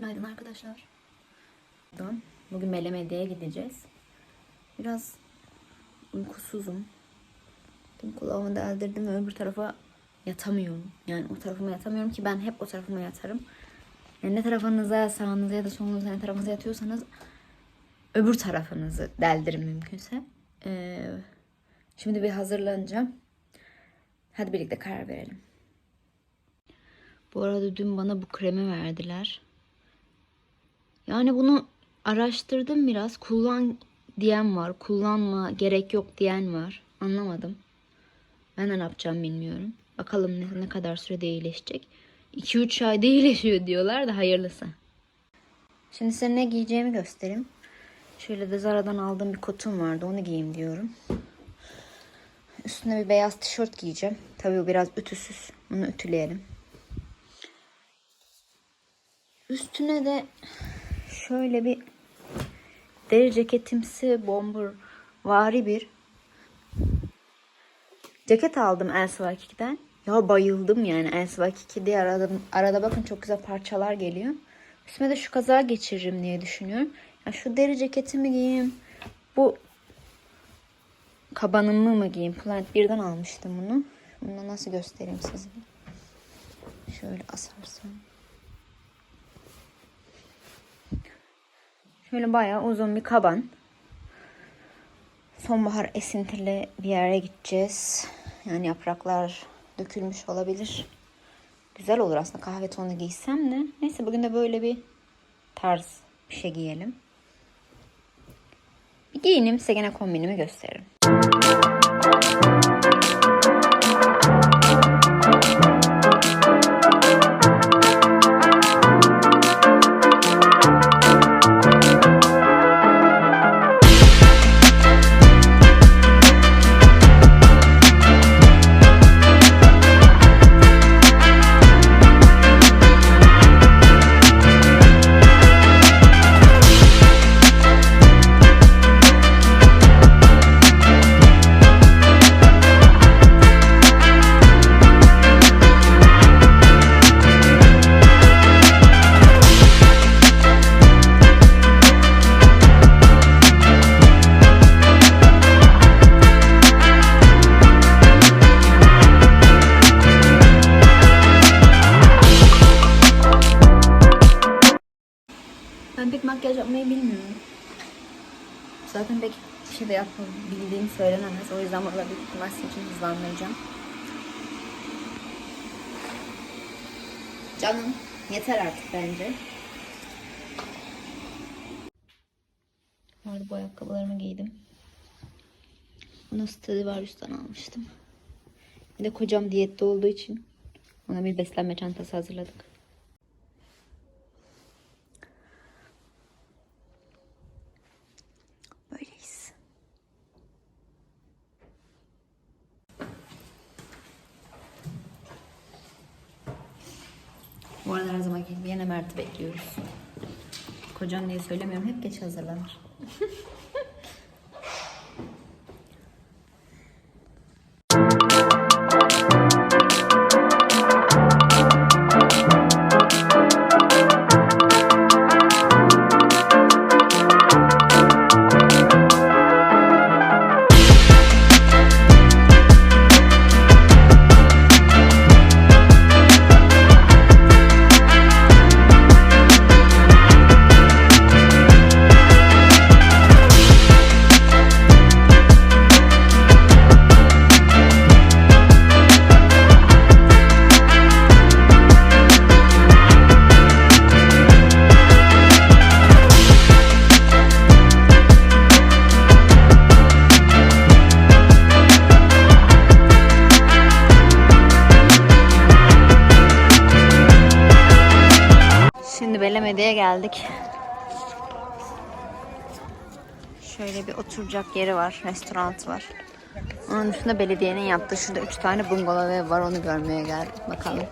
Günaydın arkadaşlar. Bugün Melemedya'ya gideceğiz. Biraz uykusuzum. Tüm kulağımı deldirdim ve öbür tarafa yatamıyorum. Yani o tarafıma yatamıyorum ki ben hep o tarafıma yatarım. Yani ne tarafınıza, sağınıza ya da solunuza ne tarafınıza yatıyorsanız öbür tarafınızı deldirin mümkünse. Ee, şimdi bir hazırlanacağım. Hadi birlikte karar verelim. Bu arada dün bana bu kremi verdiler. Yani bunu araştırdım biraz. Kullan diyen var. Kullanma gerek yok diyen var. Anlamadım. Ben ne yapacağım bilmiyorum. Bakalım ne, ne kadar sürede iyileşecek. 2-3 ayda iyileşiyor diyorlar da hayırlısı. Şimdi size ne giyeceğimi göstereyim. Şöyle de Zara'dan aldığım bir kotum vardı. Onu giyeyim diyorum. Üstüne bir beyaz tişört giyeceğim. Tabii bu biraz ütüsüz. Bunu ütüleyelim. Üstüne de şöyle bir deri ceketimsi bomber vari bir ceket aldım Elsvaki'den. Ya bayıldım yani Elsvaki diye aradım. Arada bakın çok güzel parçalar geliyor. Üstüme de şu kazağı geçiririm diye düşünüyorum. Ya şu deri ceketimi giyeyim. Bu kabanımı mı giyeyim? Plant birden almıştım bunu. Bunu nasıl göstereyim size? Şöyle asarsam. Şöyle bayağı uzun bir kaban. Sonbahar esintili bir yere gideceğiz. Yani yapraklar dökülmüş olabilir. Güzel olur aslında kahve tonu giysem de. Neyse bugün de böyle bir tarz bir şey giyelim. Bir giyinim size gene kombinimi gösteririm. De yapabildiğim söylenemez. O yüzden burada büyük ihtimal için hızlandıracağım. Canım yeter artık bence. Bu arada bu ayakkabılarımı giydim. Bunu Stradivarius'tan almıştım. Bir de kocam diyette olduğu için ona bir beslenme çantası hazırladık. Bu arada her zamanki gibi yine Mert'i bekliyoruz. Kocam diye söylemiyorum. Hep geç hazırlanır. Şöyle bir oturacak yeri var, restoran var. Onun üstünde belediyenin yaptığı şurada üç tane bungalov ev var onu görmeye geldik. Bakalım.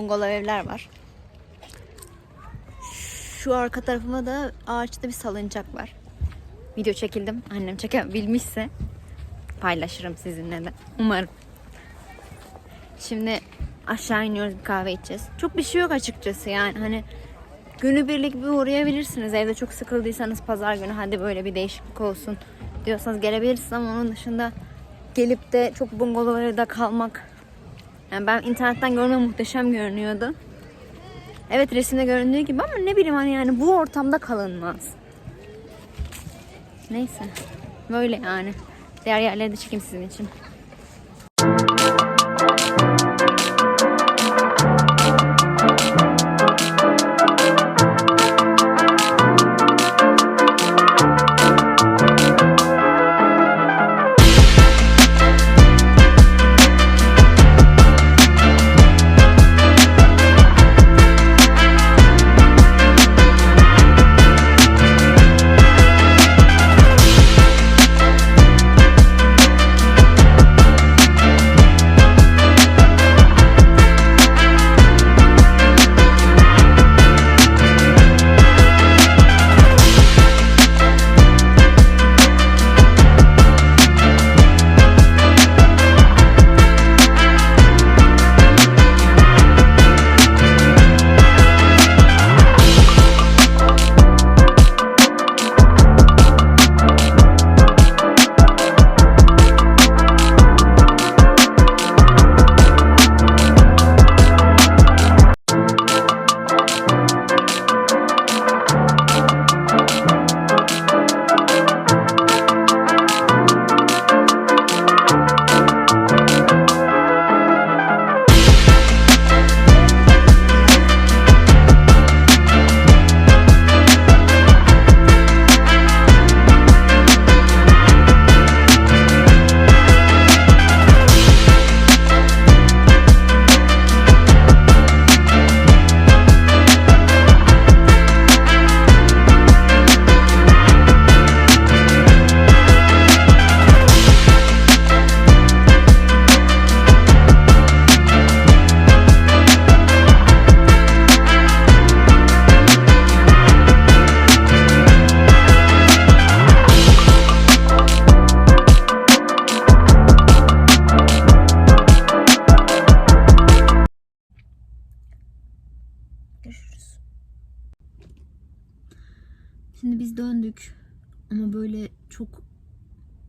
Bungalov evler var. Şu arka tarafıma da ağaçta bir salıncak var. Video çekildim. Annem çekebilmişse paylaşırım sizinle de. Umarım. Şimdi aşağı iniyoruz bir kahve içeceğiz. Çok bir şey yok açıkçası yani hani günübirlik bir uğrayabilirsiniz. Evde çok sıkıldıysanız pazar günü hadi böyle bir değişiklik olsun diyorsanız gelebilirsiniz ama onun dışında gelip de çok bungalovlarda kalmak yani ben internetten görme muhteşem görünüyordu. Evet resimde göründüğü gibi ama ne bileyim hani yani bu ortamda kalınmaz. Neyse. Böyle yani. Diğer yerleri de çekeyim sizin için.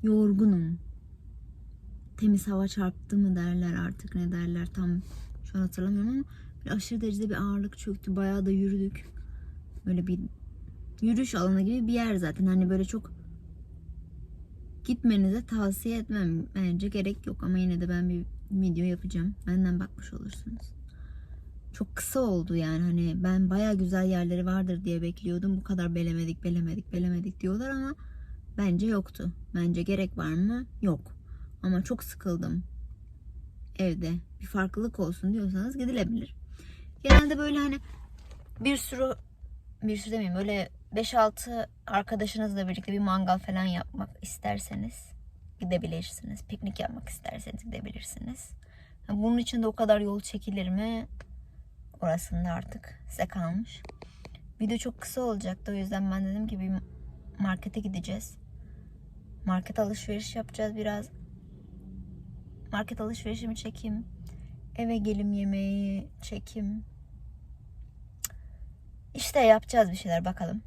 Yorgunum. Temiz hava çarptı mı derler artık ne derler tam şu an hatırlamıyorum ama böyle aşırı derecede bir ağırlık çöktü. Bayağı da yürüdük. Böyle bir yürüyüş alanı gibi bir yer zaten. Hani böyle çok gitmenize tavsiye etmem. Bence gerek yok ama yine de ben bir video yapacağım. Benden bakmış olursunuz çok kısa oldu yani hani ben baya güzel yerleri vardır diye bekliyordum. Bu kadar belemedik belemedik belemedik diyorlar ama bence yoktu. Bence gerek var mı? Yok. Ama çok sıkıldım. Evde bir farklılık olsun diyorsanız gidilebilir. Genelde böyle hani bir sürü bir sürü demeyeyim böyle 5-6 arkadaşınızla birlikte bir mangal falan yapmak isterseniz gidebilirsiniz. Piknik yapmak isterseniz gidebilirsiniz. Bunun için de o kadar yol çekilir mi? Orasında artık size kalmış. Video çok kısa olacaktı o yüzden ben dedim ki bir markete gideceğiz. Market alışveriş yapacağız biraz. Market alışverişimi çekeyim. Eve gelim yemeği çekeyim. İşte yapacağız bir şeyler bakalım.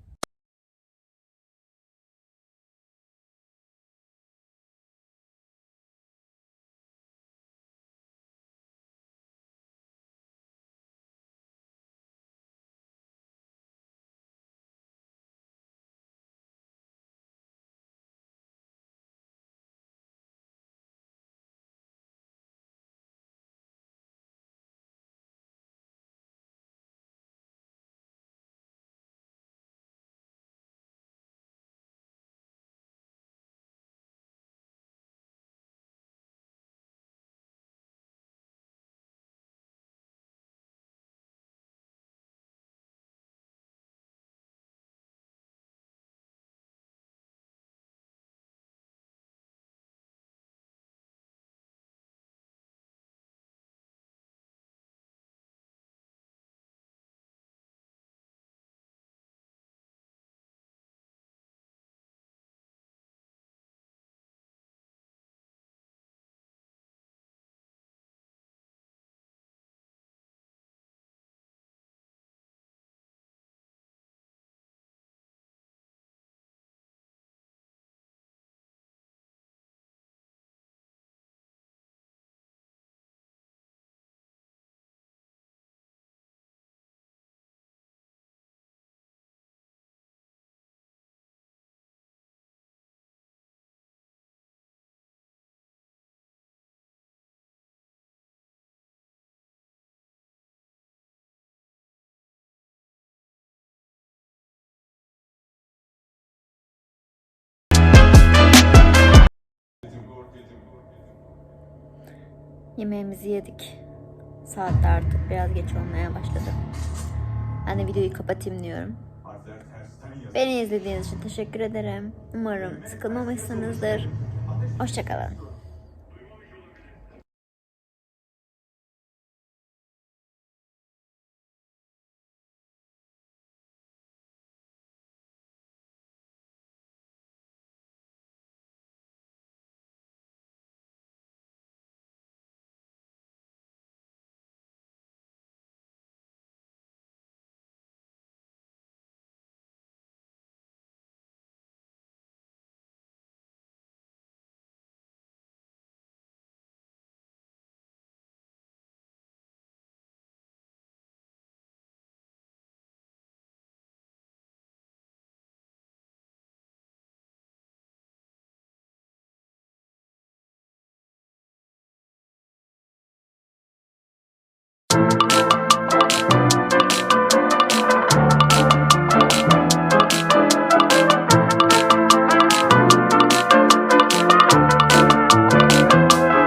Yemeğimizi yedik. Saat artık biraz geç olmaya başladı. Ben de videoyu kapatayım diyorum. Beni izlediğiniz için teşekkür ederim. Umarım sıkılmamışsınızdır. Hoşçakalın.